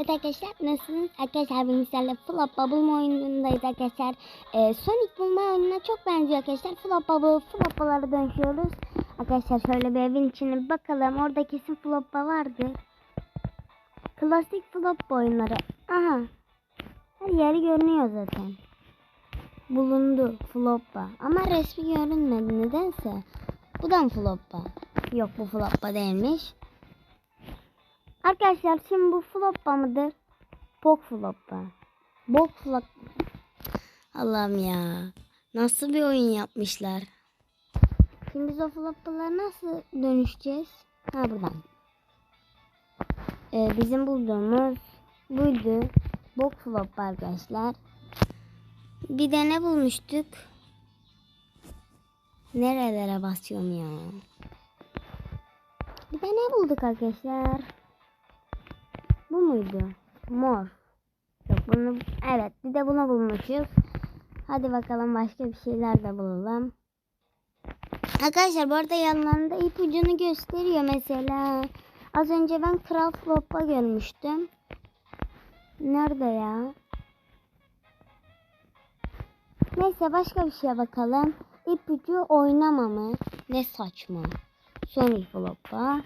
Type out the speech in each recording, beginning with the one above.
Evet arkadaşlar nasılsınız? Arkadaşlar bugün sizlerle Flop Bubble oyunundayız arkadaşlar. Ee, Sonic bulma oyununa çok benziyor arkadaşlar. Flop Bubble, Flop'lara dönüşüyoruz. Arkadaşlar şöyle bir evin içine bakalım. Orada kesin Flop'a vardı. Klasik Flop oyunları. Aha. Her yeri görünüyor zaten. Bulundu Flop'a. Ama resmi görünmedi nedense. Bu da mı Flop'a? Yok bu Flop'a değilmiş. Arkadaşlar şimdi bu floppa mıdır? Bok floppa. Bok flop. Allah'ım ya. Nasıl bir oyun yapmışlar. Şimdi biz o floppalara nasıl dönüşeceğiz? Ha buradan. Ee, bizim bulduğumuz buydu. Bok floppa arkadaşlar. Bir de ne bulmuştuk? Nerelere basıyorum ya? Bir de ne bulduk arkadaşlar? Bu muydu? Mor. Yok bunu evet bir de bunu bulmuşuz. Hadi bakalım başka bir şeyler de bulalım. Arkadaşlar bu arada yanlarında ipucunu gösteriyor mesela. Az önce ben Kral Flop'a görmüştüm. Nerede ya? Neyse başka bir şeye bakalım. İpucu oynama mı? Ne saçma. Sonic Flop'a.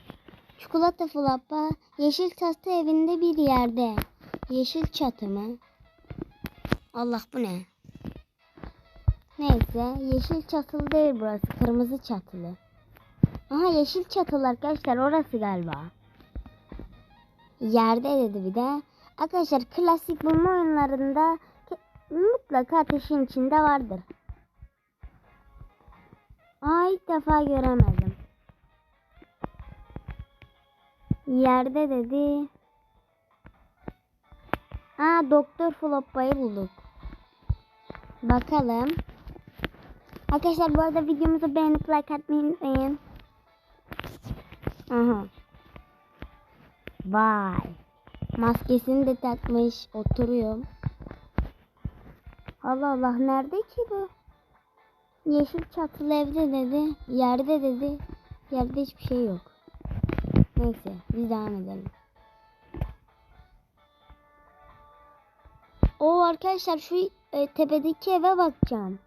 Çikolata flapa yeşil çatı evinde bir yerde. Yeşil çatı mı? Allah bu ne? Neyse yeşil çatılı değil burası. Kırmızı çatılı. Aha yeşil çatılı arkadaşlar orası galiba. Yerde dedi bir de. Arkadaşlar klasik bulma oyunlarında mutlaka ateşin içinde vardır. Aa ilk defa göremedim. Yerde dedi. Aa Doktor Floppa'yı bulduk. Bakalım. Arkadaşlar bu arada videomuzu beğenip like atmayı unutmayın. Aha. Vay. Maskesini de takmış. Oturuyor. Allah Allah nerede ki bu? Yeşil çatılı evde dedi. Yerde dedi. Yerde hiçbir şey yok. Neyse biz devam edelim. O arkadaşlar şu e, tepedeki eve bakacağım.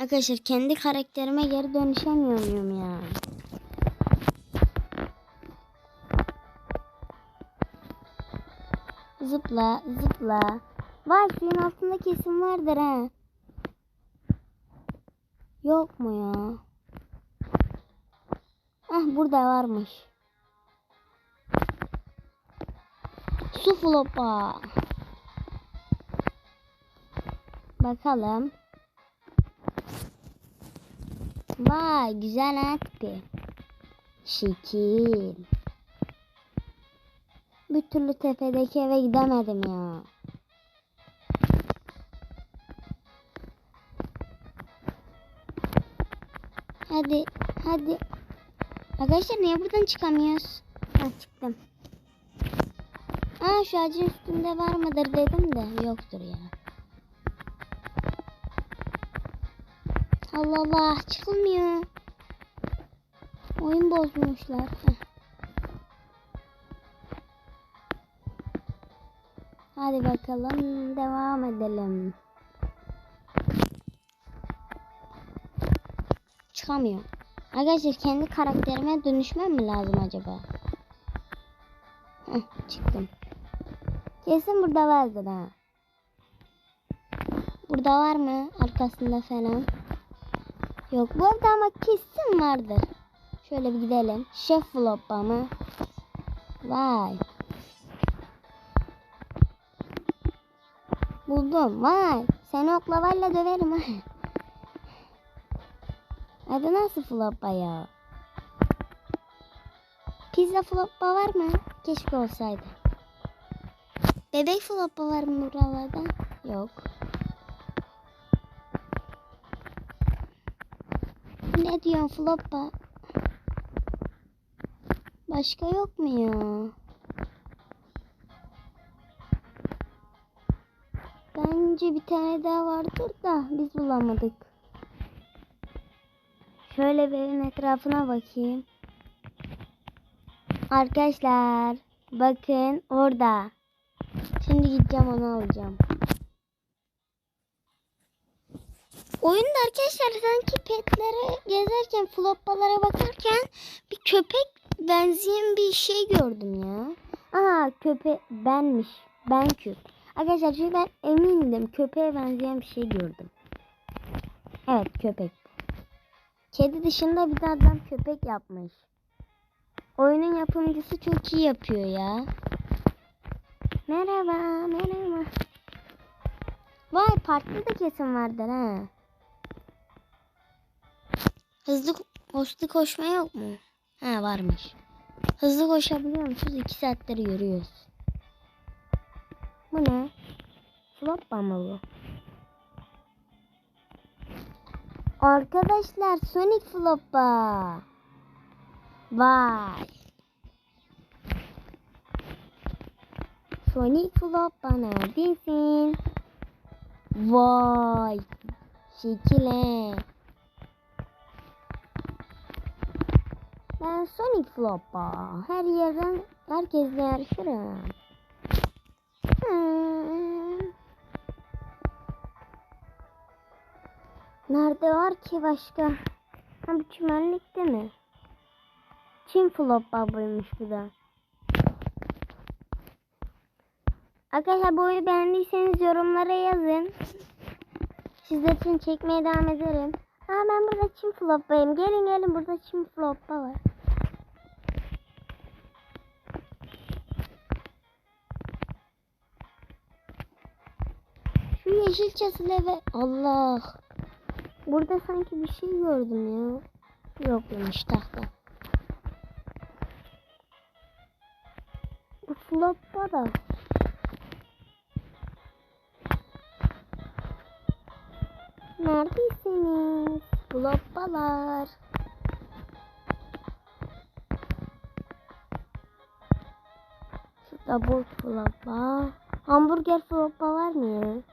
Arkadaşlar kendi karakterime geri dönüşemiyor muyum ya? Zıpla zıpla. Vay suyun altında kesin vardır ha. Yok mu ya? Ah burada varmış. Su flopa. Bakalım. Vay güzel tipi. Şekil. Bir türlü tepedeki eve gidemedim ya. Hadi hadi Arkadaşlar niye buradan çıkamıyoruz? Ha çıktım. Aa şu ağacın üstünde var mıdır dedim de yoktur ya. Allah Allah çıkılmıyor. Oyun bozmuşlar. Heh. Hadi bakalım devam edelim. Çıkamıyor. Arkadaşlar kendi karakterime dönüşmem mi lazım acaba? Heh, çıktım. Kesin burada vardır ha. Burada var mı? Arkasında falan. Yok bu evde ama kesin vardır. Şöyle bir gidelim. Şef floppa mı? Vay. Buldum. Vay. Seni oklavayla döverim ha. Adı nasıl floppa ya? Pizza floppa var mı? Keşke olsaydı. Bebek floppa var mı buralarda? Yok. Ne diyorsun floppa? Başka yok mu ya? Bence bir tane daha vardır da biz bulamadık. Şöyle bir etrafına bakayım. Arkadaşlar bakın orada. Şimdi gideceğim onu alacağım. Oyunda arkadaşlar sanki petlere gezerken floppalara bakarken bir köpek benzeyen bir şey gördüm ya. Aa köpek benmiş. Ben küp. Arkadaşlar çünkü ben emindim köpeğe benzeyen bir şey gördüm. Evet köpek. Kedi dışında bir de adam köpek yapmış. Oyunun yapımcısı çok iyi yapıyor ya. Merhaba, merhaba. Vay parkta da kesim vardır ha. Hızlı hızlı koşma yok mu? Ha varmış. Hızlı koşabiliyor musunuz? İki saattir yürüyoruz. Bu ne? Floppa mı bu? Arkadaşlar Sonic Floppa. Vay. Sonic Floppa neredesin? Vay. Şekile. Ben Sonic Floppa. Her yerden herkesle yarışırım. Nerede var ki başka? Ha bu çimenlikte mi? Çin Floppa buymuş bu da. Arkadaşlar bu oyunu beğendiyseniz yorumlara yazın. Sizler için çekmeye devam ederim. Ha ben burada çim floppayım. Gelin gelin burada çim floppa var. Şu yeşil çatılı eve Allah. Burada sanki bir şey gördüm ya. Yokmuş tahta. Bu floppa da. Neredesiniz? Floppalar. Şurada bol floppa. Hamburger floppa var mı ya?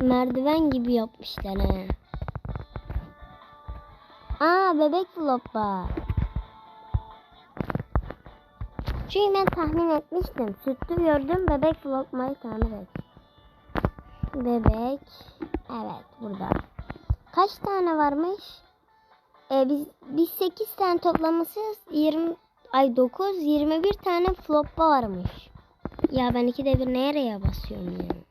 Merdiven gibi yapmışlar he. Aa bebek floppa. Çünkü ben tahmin etmiştim. Sütlü gördüm bebek flopmayı tamir et. Bebek. Evet burada. Kaç tane varmış? Ee, biz, biz 8 tane toplaması 20 ay 9 21 tane floppa varmış. Ya ben ikide bir nereye basıyorum ya?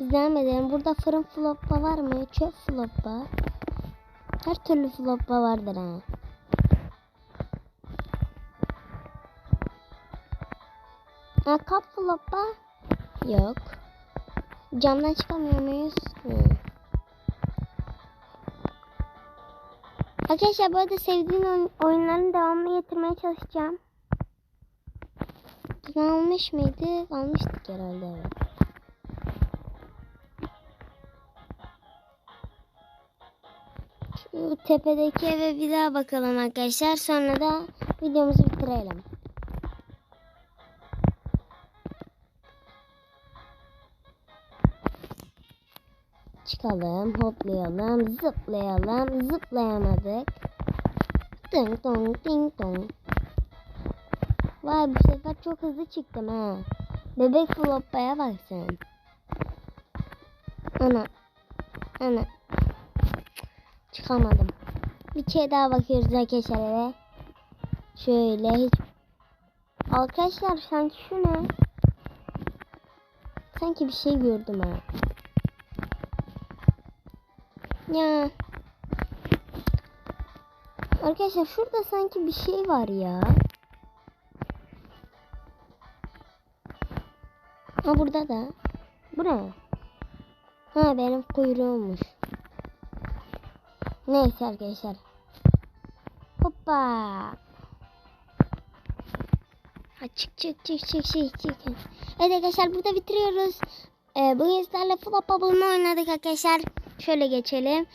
Devam. Burada fırın floppa var mı? Çöp floppa. Her türlü floppa vardır ha. Ha, kap floppa yok. Camdan çıkamıyor muyuz? Hı. Arkadaşlar bu arada sevdiğim oyun, oyunların devamını getirmeye çalışacağım. Dün almış mıydı? Almıştık herhalde evet. Tepedeki eve bir daha bakalım arkadaşlar. Sonra da videomuzu bitirelim. Çıkalım, hoplayalım, zıplayalım, zıplayamadık. Ding dong, ding dong. Vay bu sefer çok hızlı çıktım ha. Bebek floppaya bak sen. Ana. Ana. Çıkamadım. Bir kere daha bakıyoruz arkadaşlar eve. Şöyle hiç. Arkadaşlar sanki şu ne? Sanki bir şey gördüm ha. Ya. Arkadaşlar şurada sanki bir şey var ya. Ha burada da. Bu ne? Ha benim kuyruğummuş. Neyse arkadaşlar. Hoppa. Ha çık çık çık çık çık. Evet arkadaşlar burada bitiriyoruz. Ee, bugün sizlerle Flop'a bulma oynadık arkadaşlar. Şöyle geçelim.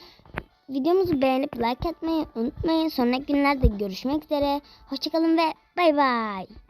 Videomuzu beğenip like atmayı unutmayın. Sonraki günlerde görüşmek üzere. Hoşçakalın ve bay bay.